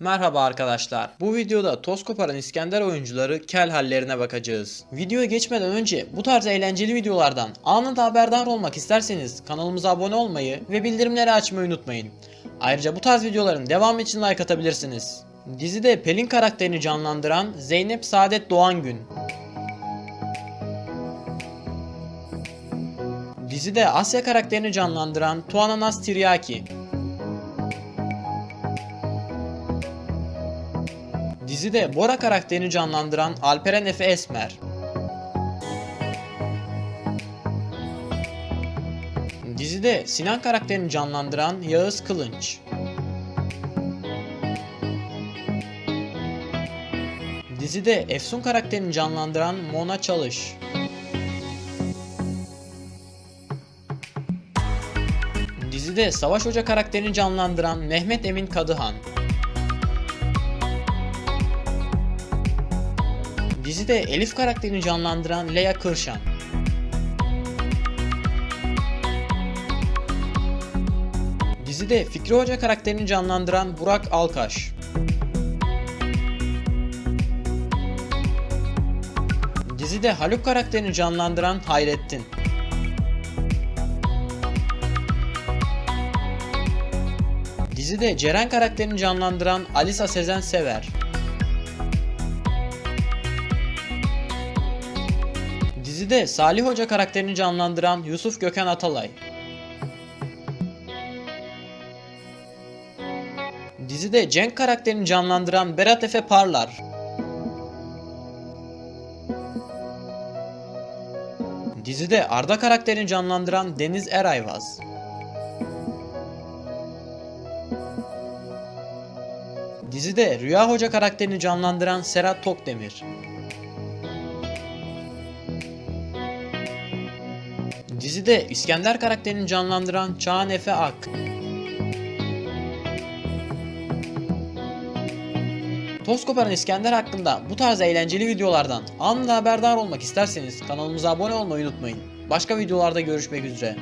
Merhaba arkadaşlar. Bu videoda toz koparan İskender oyuncuları kel hallerine bakacağız. Videoya geçmeden önce bu tarz eğlenceli videolardan anında haberdar olmak isterseniz kanalımıza abone olmayı ve bildirimleri açmayı unutmayın. Ayrıca bu tarz videoların devamı için like atabilirsiniz. Dizide Pelin karakterini canlandıran Zeynep Saadet Doğangün. Dizide Asya karakterini canlandıran Tuana Naz Tiryaki. Dizide Bora karakterini canlandıran Alperen Efe Esmer. Dizide Sinan karakterini canlandıran Yağız Kılınç. Dizide Efsun karakterini canlandıran Mona Çalış. Dizide Savaş Hoca karakterini canlandıran Mehmet Emin Kadıhan. Dizide Elif karakterini canlandıran Leia Kırşan. Dizide Fikri Hoca karakterini canlandıran Burak Alkaş. Dizide Haluk karakterini canlandıran Hayrettin. Dizide Ceren karakterini canlandıran Alisa Sezen Sever. Dizide Salih Hoca karakterini canlandıran Yusuf Gökhan Atalay. Dizide Cenk karakterini canlandıran Berat Efe Parlar. Dizide Arda karakterini canlandıran Deniz Erayvaz. Dizide Rüya Hoca karakterini canlandıran Serhat Tokdemir. Dizide İskender karakterini canlandıran Çağan Efe Ak. Toz koparan İskender hakkında bu tarz eğlenceli videolardan anında haberdar olmak isterseniz kanalımıza abone olmayı unutmayın. Başka videolarda görüşmek üzere.